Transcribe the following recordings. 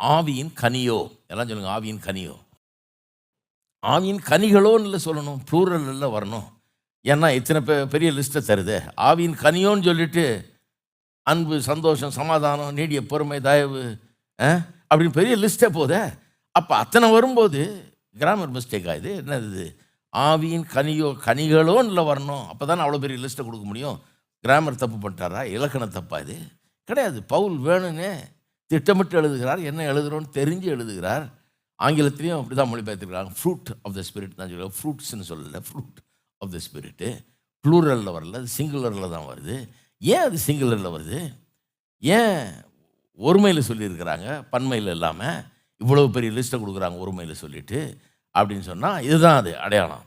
ஆவியின் கனியோ? எல்லாம் சொல்லுங்க ஆவியின் கனியோ. ஆவியின் கனிகளோன்னு இல்லை சொல்லணும் ப்ளூரலில் வரணும். ஏன்னா இத்தனை பெரிய லிஸ்ட்டை தருது. ஆவியின் கனியோன்னு சொல்லிட்டு அன்பு சந்தோஷம் சமாதானம் நீடிய பொறுமை தயவு அப்படின்னு பெரிய லிஸ்ட்டே போதே அப்போ அத்தனை வரும்போது கிராமர் மிஸ்டேக் ஆகுது. என்னது இது? ஆவியின் கனியோ கனிகளோன்னு வரணும். அப்போ தானே அவ்வளோ பெரிய லிஸ்ட்டை கொடுக்க முடியும். கிராமர் தப்பு பண்ணிட்டாரா? இலக்கணம் தப்பா இது? கிடையாது. பவுல் வேணும்னே திட்டமிட்டு எழுதுகிறார். என்ன எழுதுகிறோன்னு தெரிஞ்சு எழுதுகிறார். ஆங்கிலத்திலையும் அப்படி தான் மொழிபெயர்த்துக்கிறாங்க ஃப்ரூட் ஆஃப் த ஸ்பிரிட் தான் சொல்லுவாங்க. ஃப்ரூட்ஸ்னு சொல்லலை. ஃப்ரூட் ஆஃப் த ஸ்பிரிட்டு ப்ளூரலில் வரல. அது சிங்குலரில் தான் வருது. ஏன் அது சிங்குலரில் வருது? ஏன் ஒருமையில் சொல்லியிருக்கிறாங்க? பன்மையில் இல்லாமல் இவ்வளோ பெரிய லிஸ்ட்டை கொடுக்குறாங்க ஒருமையில் சொல்லிட்டு அப்படின்னு சொன்னால் இதுதான் அது அடையாளம்.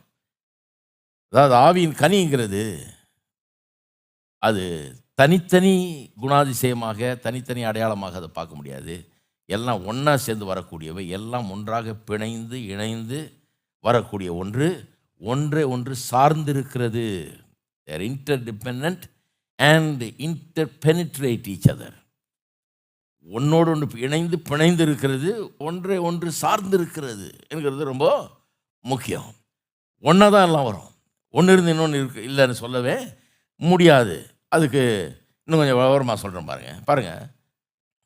அதாவது ஆவியின் கனிங்கிறது அது தனித்தனி குணாதிசயமாக தனித்தனி அடையாளமாக அதை பார்க்க முடியாது. எல்லாம் ஒன்றா சேர்ந்து வரக்கூடியவை எல்லாம் ஒன்றாக பிணைந்து இணைந்து வரக்கூடிய ஒன்று. ஒன்றே ஒன்று சார்ந்திருக்கிறது. There interdepend and interpenetrate each other ஒன்னோடு ஒன்று இணைந்து பிணைந்து இருக்கிறது ஒன்றே ஒன்று சார்ந்து இருக்கிறது என்கிறது ரொம்ப முக்கியம். ஒன்றா தான் எல்லாம் வரும். ஒன்று இருந்து இன்னொன்று இருக்கு இல்லைன்னு சொல்லவே முடியாது. அதுக்கு இன்னும் கொஞ்சம் விவரமாக சொல்கிறேன் பாருங்கள் பாருங்கள்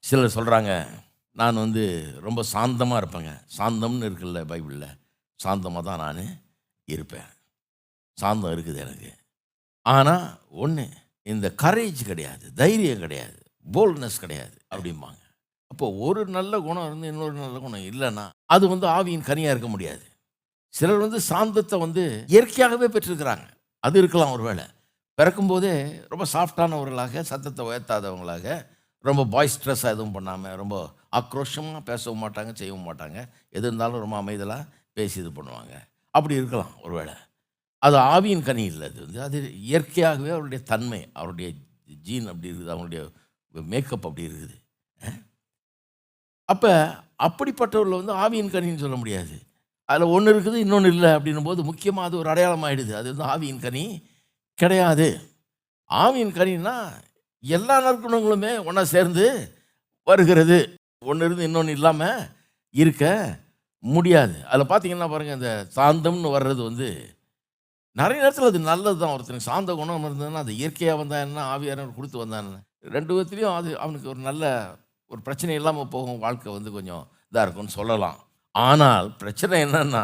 சிலர் சொல்கிறாங்க நான் வந்து ரொம்ப சாந்தமாக இருப்பேங்க. சாந்தம்னு இருக்குல்ல பைபிளில். சாந்தமாக தான் நான் இருப்பேன். சாந்தம் இருக்குது எனக்கு. ஆனால் ஒன்று இந்த கரேஜ் கிடையாது தைரியம் கிடையாது போல்ட்னஸ் கிடையாது அப்படிம்பாங்க. அப்போ ஒரு நல்ல குணம் இருந்து இன்னொரு நல்ல குணம் இல்லைன்னா அது வந்து ஆவியின் கனியாக இருக்க முடியாது. சிலர் வந்து சாந்தத்தை வந்து இயற்கையாகவே பெற்றிருக்கிறாங்க. அது இருக்கலாம் ஒரு வேளை. பிறக்கும்போதே ரொம்ப சாஃப்டானவர்களாக சத்தத்தை உயர்த்தாதவங்களாக ரொம்ப பாய் ஸ்ட்ரெஸ்ஸாக எதுவும் பண்ணாமல் ரொம்ப ஆக்ரோஷமாக பேசவும் மாட்டாங்க செய்யவும் மாட்டாங்க. எது இருந்தாலும் ரொம்ப அமைதலாக பேசி இது பண்ணுவாங்க. அப்படி இருக்கலாம் ஒருவேளை. அது ஆவியின் கனி இல்லை அது வந்து. அது இயற்கையாகவே அவருடைய தன்மை அவருடைய ஜீன் அப்படி இருக்குது அவருடைய மேக்கப் அப்படி இருக்குது. அப்போ அப்படிப்பட்டவர்கள் வந்து ஆவியின் கனின்னு சொல்ல முடியாது. அதில் ஒன்று இருக்குது இன்னொன்று இல்லை அப்படின்னும் போது முக்கியமாக அது ஒரு அடையாளம் ஆயிடுது அது வந்து ஆவியின் கனி கிடையாது. ஆவியின் கனின்னா எல்லா நற்குணங்களுமே ஒன்றா சேர்ந்து வருகிறது. ஒன்று இருந்து இன்னொன்று இல்லாமல் இருக்க முடியாது. அதில் பார்த்தீங்கன்னா பாருங்கள் இந்த சாந்தம்னு வர்றது வந்து நிறைய நேரத்தில் அது நல்லது தான் ஒருத்தனுக்கு சாந்த குணம் இருந்ததுன்னா அது இயற்கையாக வந்தா என்ன ஆவியாரன் கொடுத்து வந்தான் ரெண்டு விதத்துலேயும் அது அவனுக்கு ஒரு நல்ல ஒரு பிரச்சனை இல்லாமல் போகும் வாழ்க்கை வந்து கொஞ்சம் இதாக இருக்கும்னு சொல்லலாம். ஆனால் பிரச்சனை என்னென்னா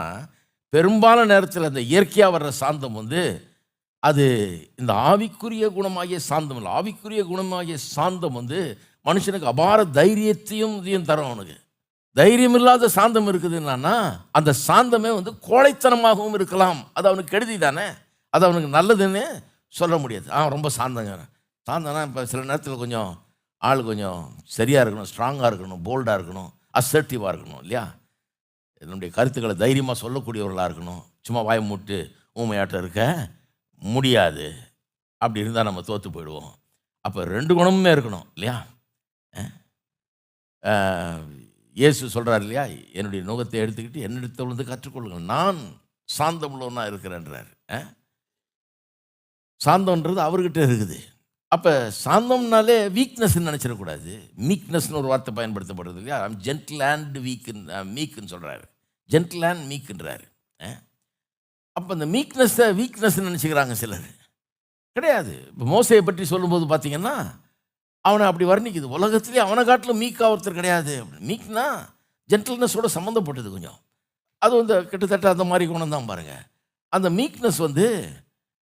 பெரும்பாலான நேரத்தில் அந்த இயற்கையாக வர்ற சாந்தம் வந்து அது இந்த ஆவிக்குரிய குணமாகிய சாந்தம் இல்லை. ஆவிக்குரிய குணமாகிய சாந்தம் வந்து மனுஷனுக்கு அபார தைரியத்தையும் இதையும் தரும் அவனுக்கு. தைரியம் இல்லாத சாந்தம் இருக்குதுன்னா அந்த சாந்தமே வந்து கோழைத்தனமாகவும் இருக்கலாம். அது அவனுக்கு கெடுதி தானே? அது அவனுக்கு நல்லதுன்னு சொல்ல முடியாது. ஆ ரொம்ப சாந்தங்க சாந்தம்னா இப்போ சில நேரத்தில் கொஞ்சம் ஆள் கொஞ்சம் சரியாக இருக்கணும் ஸ்ட்ராங்காக இருக்கணும் போல்டாக இருக்கணும் அசர்ட்டிவாக இருக்கணும் இல்லையா? என்னுடைய கருத்துக்களை தைரியமாக சொல்லக்கூடியவர்களாக இருக்கணும். சும்மா வாய் மூட்டு ஊமையாட்டம் இருக்க. முடியாது. அப்படி இருந்தால் நம்ம தோற்று போயிடுவோம். அப்போ ரெண்டு குணமுமே இருக்கணும் இல்லையா? இயேசு சொல்கிறார் இல்லையா? என்னுடைய நுகத்தை எடுத்துக்கிட்டு என்னிடத்தில் வந்து கற்றுக்கொள்ளுங்கள். நான் சாந்தம் உள்ளவனாக இருக்கிறேன்றார் சாந்தம்ன்றது அவர்கிட்ட இருக்குது. அப்போ சாந்தம்னாலே வீக்னஸ்ன்னு நினச்சிடக்கூடாது. மீக்னஸ்னு ஒரு வார்த்தை பயன்படுத்தப்படுறது இல்லையா? ஜென்டில் அண்ட் வீக்குன்னு மீக்குன்னு சொல்கிறாரு ஜென்டில் அண்ட் மீக்குன்றாரு அப்போ அந்த மீக்னஸை வீக்னஸ் நினச்சிக்கிறாங்க சிலர். கிடையாது. இப்போ மோசையை பற்றி சொல்லும்போது பார்த்தீங்கன்னா அவனை அப்படி வர்ணிக்குது. உலகத்துலேயே அவனை காட்டிலும் மீக்கா ஒருத்தர் கிடையாது. மீக்னா ஜென்டில்னஸோட சம்மந்தப்பட்டது கொஞ்சம். அது வந்து கிட்டத்தட்ட அந்த மாதிரி குணம் தான் பாருங்கள் அந்த மீக்னஸ் வந்து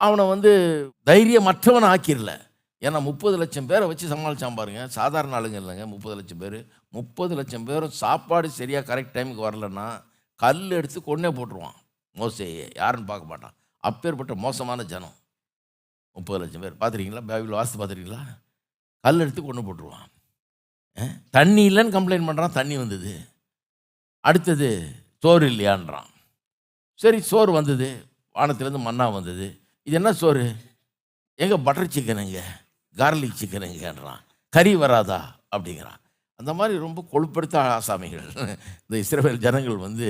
அவனை வந்து தைரியமற்றவனை ஆக்கிரல. ஏன்னா முப்பது லட்சம் பேரை வச்சு சமாளிச்சான் பாருங்க. சாதாரண ஆளுங்க இல்லைங்க. முப்பது லட்சம் பேர். முப்பது லட்சம் பேரும் சாப்பாடு சரியாக கரெக்ட் டைமுக்கு வரலன்னா கல் எடுத்து கொன்னே போட்டுருவான். மோசையே யாருன்னு பார்க்க மாட்டான். அப்பேற்பட்ட மோசமான ஜனம். முப்பது லட்சம் பேர். பார்த்துருக்கீங்களா? பைபிள் வாசித்து பார்த்துருக்கீங்களா? கல் எடுத்து கொண்டு போட்டுருவான். தண்ணி இல்லைன்னு கம்ப்ளைண்ட் பண்ணுறான் தண்ணி வந்தது. அடுத்தது சோறு இல்லையான்றான். சரி சோறு வந்தது. வானத்துலேருந்து மண்ணா வந்தது. இது என்ன சோறு? எங்கே பட்டர் சிக்கனுங்க கார்லிக் சிக்கனுங்கன்றான் கறி வராதா? அப்படிங்கிறான். அந்த மாதிரி ரொம்ப கொழுப்படுத்த ஆசாமிகள். இந்த இஸ்ரேல் ஜனங்கள் வந்து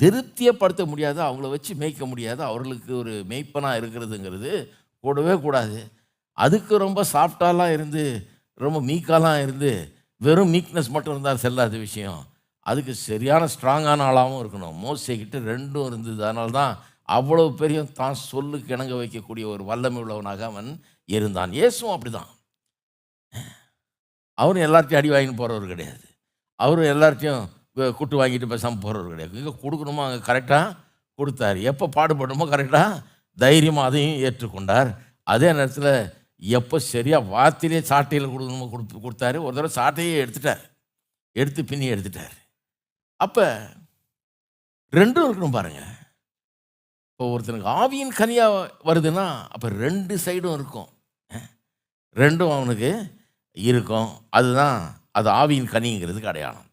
திருப்தியப்படுத்த முடியாது அவங்கள வச்சு மேய்க்க முடியாது. அவர்களுக்கு ஒரு மேய்ப்பனாக இருக்கிறதுங்கிறது கூடவே கூடாது. அதுக்கு ரொம்ப சாஃப்டாலாம் இருந்து ரொம்ப மீக்காலாம் இருந்து வெறும் மீக்னஸ் மட்டும் இருந்தால் செல்லாத விஷயம். அதுக்கு சரியான ஸ்ட்ராங்கான ஆளாகவும் இருக்கணும். மோசைக்கிட்ட ரெண்டும் இருந்தது. அதனால தான் அவ்வளோ பெரிய தான் சொல்லுக்கு இணங்க வைக்கக்கூடிய ஒரு வல்லமை உள்ளவனாக அவன் இருந்தான். இயேசுவும் அப்படிதான். அவரும் எல்லார்ட்டையும் அடி வாங்கின்னு போகிறவர் கிடையாது. அவரும் எல்லார்ட்டையும் கூட்டு வாங்கிட்டு பேசாமல் போகிறவர் கிடையாது. இங்கே கொடுக்கணுமோ? அங்கே கரெக்டாக கொடுத்தாரு. எப்போ பாடுபடணுமோ கரெக்டாக தைரியமாக அதையும் ஏற்றுக்கொண்டார். அதே நேரத்தில் எப்போ சரியாக வார்த்தையிலே சாட்டையில் கொடுக்கணுமோ கொடுத்து கொடுத்தாரு. ஒரு தடவை சாட்டையே எடுத்துட்டார். எடுத்து பின்னி எடுத்துட்டார். அப்போ ரெண்டும் இருக்கணும் பாருங்கள் இப்போ ஒருத்தனுக்கு ஆவியின் கனியாக வருதுன்னா அப்போ ரெண்டு சைடும் இருக்கும். ரெண்டும் அவனுக்கு இருக்கும். அதுதான் அது ஆவியின் கனிங்கிறதுக்கு அடையாளம்.